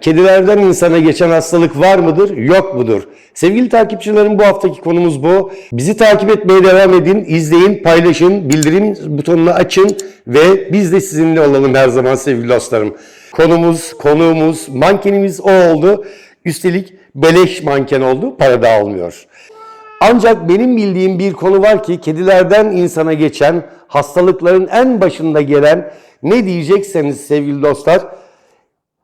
Kedilerden insana geçen hastalık var mıdır, yok mudur? Sevgili takipçilerim bu haftaki konumuz bu. Bizi takip etmeye devam edin, izleyin, paylaşın, bildirim butonunu açın ve biz de sizinle olalım her zaman sevgili dostlarım. Konumuz, konuğumuz, mankenimiz o oldu. Üstelik beleş manken oldu, para da almıyor. Ancak benim bildiğim bir konu var ki kedilerden insana geçen hastalıkların en başında gelen ne diyecekseniz sevgili dostlar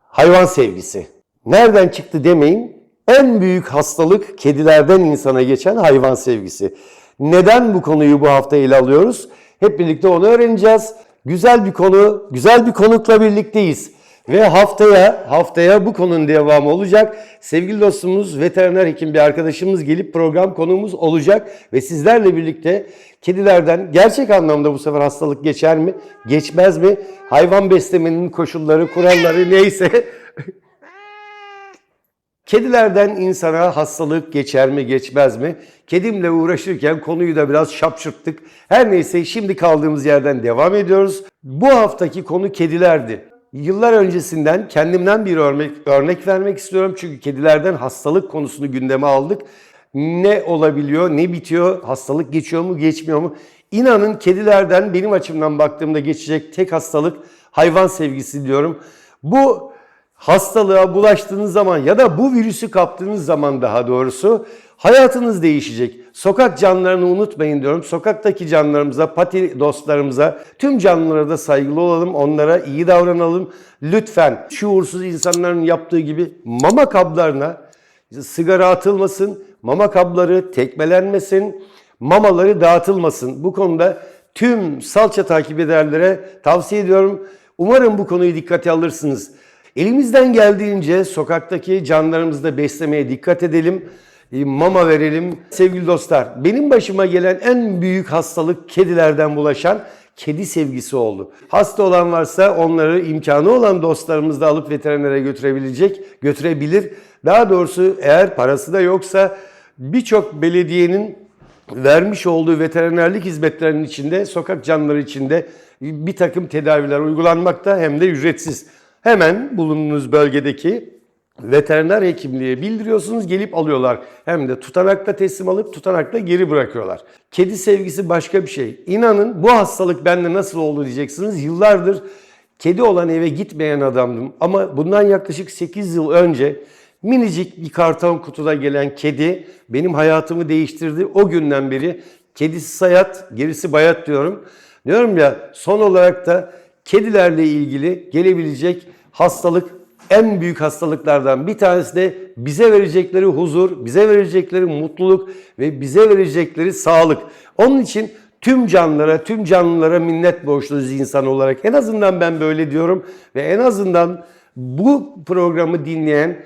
hayvan sevgisi. Nereden çıktı demeyin. En büyük hastalık kedilerden insana geçen hayvan sevgisi. Neden bu konuyu bu hafta ele alıyoruz? Hep birlikte onu öğreneceğiz. Güzel bir konu, güzel bir konukla birlikteyiz. Ve haftaya haftaya bu konunun devamı olacak. Sevgili dostumuz, veteriner hekim bir arkadaşımız gelip program konuğumuz olacak ve sizlerle birlikte kedilerden gerçek anlamda bu sefer hastalık geçer mi, geçmez mi? Hayvan beslemenin koşulları, kuralları neyse Kedilerden insana hastalık geçer mi geçmez mi? Kedimle uğraşırken konuyu da biraz şapşırttık. Her neyse şimdi kaldığımız yerden devam ediyoruz. Bu haftaki konu kedilerdi. Yıllar öncesinden kendimden bir örnek, örnek vermek istiyorum. Çünkü kedilerden hastalık konusunu gündeme aldık. Ne olabiliyor, ne bitiyor, hastalık geçiyor mu, geçmiyor mu? İnanın kedilerden benim açımdan baktığımda geçecek tek hastalık hayvan sevgisi diyorum. Bu hastalığa bulaştığınız zaman ya da bu virüsü kaptığınız zaman daha doğrusu hayatınız değişecek. Sokak canlılarını unutmayın diyorum. Sokaktaki canlılarımıza, pati dostlarımıza, tüm canlılara da saygılı olalım. Onlara iyi davranalım. Lütfen şuursuz insanların yaptığı gibi mama kablarına sigara atılmasın, mama kabları tekmelenmesin, mamaları dağıtılmasın. Bu konuda tüm salça takip ederlere tavsiye ediyorum. Umarım bu konuyu dikkate alırsınız. Elimizden geldiğince sokaktaki canlarımızı da beslemeye dikkat edelim. E, Mama verelim. Sevgili dostlar, benim başıma gelen en büyük hastalık kedilerden bulaşan kedi sevgisi oldu. Hasta olan varsa onları imkanı olan dostlarımız da alıp veterinere götürebilecek, götürebilir. Daha doğrusu eğer parası da yoksa birçok belediyenin vermiş olduğu veterinerlik hizmetlerinin içinde, sokak canlıları içinde bir takım tedaviler uygulanmakta hem de ücretsiz. Hemen bulunduğunuz bölgedeki veteriner hekimliğe bildiriyorsunuz gelip alıyorlar. Hem de tutanakla teslim alıp tutanakla geri bırakıyorlar. Kedi sevgisi başka bir şey. İnanın bu hastalık bende nasıl oldu diyeceksiniz. Yıllardır kedi olan eve gitmeyen adamdım. Ama bundan yaklaşık 8 yıl önce minicik bir karton kutuda gelen kedi benim hayatımı değiştirdi. O günden beri kedisi hayat, gerisi bayat diyorum. Diyorum ya son olarak da kedilerle ilgili gelebilecek hastalık en büyük hastalıklardan bir tanesi de bize verecekleri huzur, bize verecekleri mutluluk ve bize verecekleri sağlık. Onun için tüm canlılara, tüm canlılara minnet borçluyuz insan olarak. En azından ben böyle diyorum ve en azından bu programı dinleyen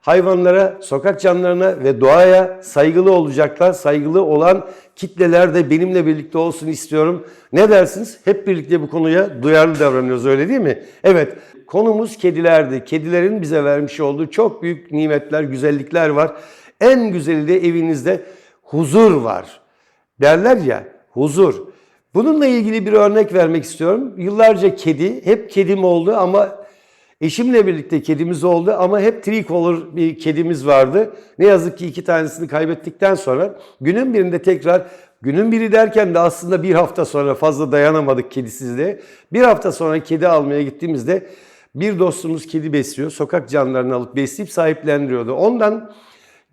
hayvanlara, sokak canlılarına ve doğaya saygılı olacaklar. Saygılı olan kitleler de benimle birlikte olsun istiyorum. Ne dersiniz? Hep birlikte bu konuya duyarlı davranıyoruz öyle değil mi? Evet, konumuz kedilerdi. Kedilerin bize vermiş olduğu çok büyük nimetler, güzellikler var. En güzeli de evinizde huzur var. Derler ya, huzur. Bununla ilgili bir örnek vermek istiyorum. Yıllarca kedi, hep kedim oldu ama Eşimle birlikte kedimiz oldu ama hep tricolor bir kedimiz vardı. Ne yazık ki iki tanesini kaybettikten sonra günün birinde tekrar günün biri derken de aslında bir hafta sonra fazla dayanamadık kedisizliğe. Bir hafta sonra kedi almaya gittiğimizde bir dostumuz kedi besliyor. Sokak canlılarını alıp besleyip sahiplendiriyordu. Ondan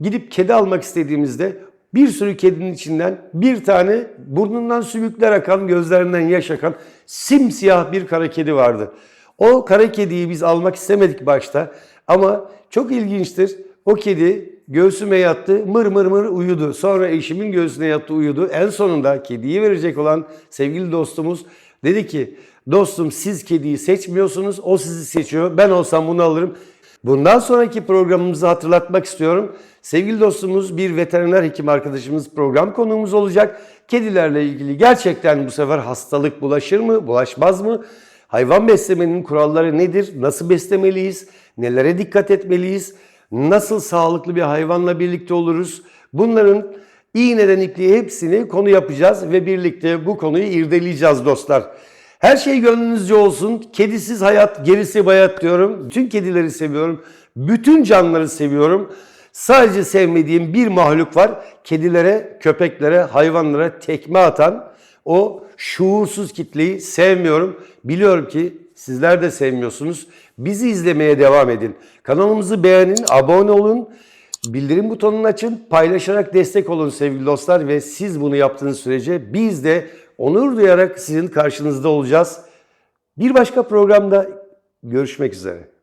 gidip kedi almak istediğimizde bir sürü kedinin içinden bir tane burnundan sümükler akan, gözlerinden yaş akan simsiyah bir kara kedi vardı. O kara kediyi biz almak istemedik başta ama çok ilginçtir. O kedi göğsüme yattı, mır mır mır uyudu. Sonra eşimin göğsüne yattı, uyudu. En sonunda kediyi verecek olan sevgili dostumuz dedi ki, dostum siz kediyi seçmiyorsunuz, o sizi seçiyor. Ben olsam bunu alırım. Bundan sonraki programımızı hatırlatmak istiyorum. Sevgili dostumuz bir veteriner hekim arkadaşımız program konuğumuz olacak. Kedilerle ilgili gerçekten bu sefer hastalık bulaşır mı, bulaşmaz mı? Hayvan beslemenin kuralları nedir? Nasıl beslemeliyiz? Nelere dikkat etmeliyiz? Nasıl sağlıklı bir hayvanla birlikte oluruz? Bunların iğneden ipliğe hepsini konu yapacağız ve birlikte bu konuyu irdeleyeceğiz dostlar. Her şey gönlünüzce olsun. Kedisiz hayat, gerisi bayat diyorum. Bütün kedileri seviyorum. Bütün canlıları seviyorum. Sadece sevmediğim bir mahluk var. Kedilere, köpeklere, hayvanlara tekme atan o şuursuz kitleyi sevmiyorum. Biliyorum ki sizler de sevmiyorsunuz. Bizi izlemeye devam edin. Kanalımızı beğenin, abone olun. Bildirim butonunu açın, paylaşarak destek olun sevgili dostlar ve siz bunu yaptığınız sürece biz de onur duyarak sizin karşınızda olacağız. Bir başka programda görüşmek üzere.